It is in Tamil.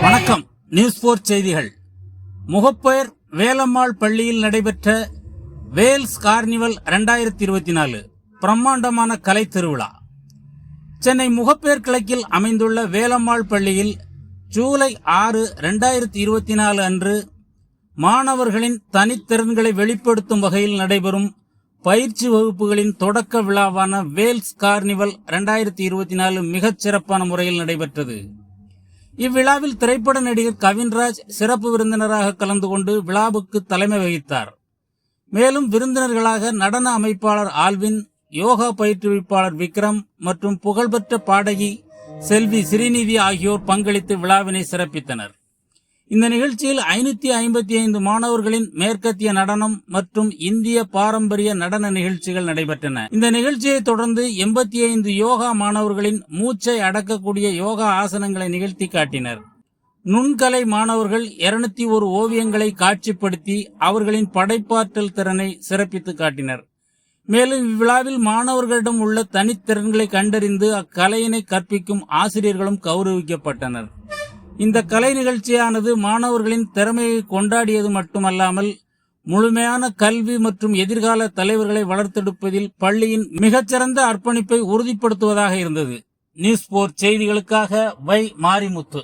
வணக்கம். நியூஸ் போர் செய்திகள். முகப்பெயர் வேலம்மாள் பள்ளியில் நடைபெற்ற வேல்ஸ் கார்னிவல் இரண்டாயிரத்தி இருபத்தி நாலு பிரம்மாண்டமான கலை திருவிழா. சென்னை முகப்பேர் கிழக்கில் அமைந்துள்ள வேலம்மாள் பள்ளியில் ஜூலை ஆறு ரெண்டாயிரத்தி இருபத்தி நாலு அன்று மாணவர்களின் தனித்திறன்களை வெளிப்படுத்தும் வகையில் நடைபெறும் பயிற்சி வகுப்புகளின் தொடக்க விழாவான வேல்ஸ் கார்னிவல் 2024 இருபத்தி நாலு மிகச் சிறப்பான முறையில் நடைபெற்றது. இவ்விழாவில் திரைப்பட நடிகர் கவின்ராஜ் சிறப்பு விருந்தினராக கலந்து கொண்டு விழாவுக்கு தலைமை வகித்தார். மேலும் விருந்தினர்களாக நடன அமைப்பாளர் ஆல்வின் யோகா பயிற்றுவிப்பாளர் விக்ரம் மற்றும் புகழ்பெற்ற பாடகி செல்வி ஸ்ரீநிதி ஆகியோர் பங்களித்து விழாவினை சிறப்பித்தனர். இந்த நிகழ்ச்சியில் ஐநூத்தி ஐம்பத்தி ஐந்து மாணவர்களின் மேற்கத்திய நடனம் மற்றும் இந்திய பாரம்பரிய நடன நிகழ்ச்சிகள் நடைபெற்றன. இந்த நிகழ்ச்சியை தொடர்ந்து எண்பத்தி ஐந்து யோகா மாணவர்களின் மூச்சை அடக்கக்கூடிய யோகா ஆசனங்களை நிகழ்த்தி காட்டினர். நுண்கலை மாணவர்கள் இருநூத்தி ஒரு ஓவியங்களை காட்சிப்படுத்தி அவர்களின் படைப்பாற்றல் திறனை சிறப்பித்து காட்டினர். மேலும் இவ்விழாவில் மாணவர்களிடம் உள்ள தனித்திறன்களை கண்டறிந்து அக்கலையினை கற்பிக்கும் ஆசிரியர்களும் கௌரவிக்கப்பட்டனர். இந்த கலை நிகழ்ச்சியானது மாணவர்களின் திறமையை கொண்டாடியது மட்டுமல்லாமல் முழுமையான கல்வி மற்றும் எதிர்கால தலைவர்களை வளர்த்தெடுப்பதில் பள்ளியின் மிகச்சிறந்த அர்ப்பணிப்பை உறுதிப்படுத்துவதாக இருந்தது. நியூஸ் போர் செய்திகளுக்காக வை மாரிமுத்து.